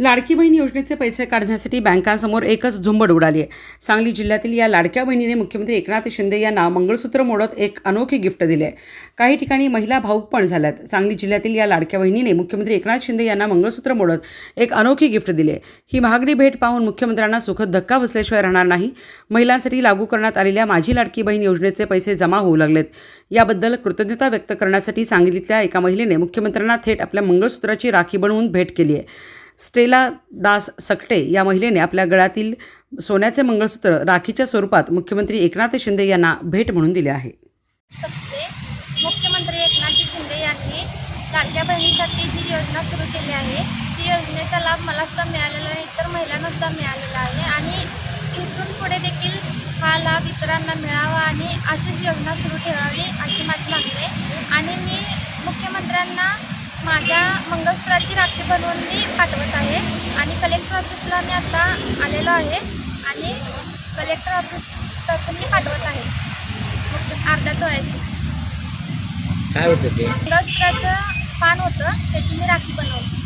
लाडकी बहीण योजनेचे पैसे काढण्यासाठी बँकांसमोर एकच झुंबड उडाली आहे. सांगली जिल्ह्यातील या लाडक्या बहिणीने मुख्यमंत्री एकनाथ शिंदे यांना मंगळसूत्र मोडत एक अनोखी गिफ्ट दिले आहे. काही ठिकाणी महिला भाऊक पण झाल्यात. सांगली जिल्ह्यातील या लाडक्या बहिणीने मुख्यमंत्री एकनाथ शिंदे यांना मंगळसूत्र मोडत एक अनोखी गिफ्ट दिले ही महागडी भेट पाहून मुख्यमंत्र्यांना सुखद धक्का बसल्याशिवाय राहणार नाही. महिलांसाठी लागू करण्यात आलेल्या माझी लाडकी बहीण योजनेचे पैसे जमा होऊ लागलेत. याबद्दल कृतज्ञता व्यक्त करण्यासाठी सांगलीतल्या एका महिलेने मुख्यमंत्र्यांना थेट आपल्या मंगळसूत्राची राखी बनवून भेट केली आहे. स्टेला दास सकटे या महिलेने आपल्या गळ्यातील सोन्याचे मंगळसूत्र राखीच्या स्वरूपात मुख्यमंत्री एकनाथ शिंदे यांना भेट म्हणून दिले आहे. सकते मुख्यमंत्री एकनाथ शिंदे यांनी लाडक्या बहिणीसाठी जी योजना सुरू केली आहे ती योजनेचा लाभ मला सुद्धा मिळालेला आहे इतर महिलांना सुद्धा मिळालेला आहे आणि इथून पुढे देखील हा लाभ इतरांना मिळावा आणि अशीच योजना सुरू ठेवावी अशी माझी मागणी आहे. आणि मी मुख्यमंत्र्यांना माझ्या मंगळसूत्राची राखी बनवून मी पाठवत आहे. आणि कलेक्टर ऑफिसला मी आता आलेलो आहे. आणि कलेक्टर ऑफिस तर्फे मी पाठवत आहे. मुख्य अर्ध्या तोळ्याची काय होतं ते? मंगळसूत्राचं पान होतं त्याची मी राखी बनवली.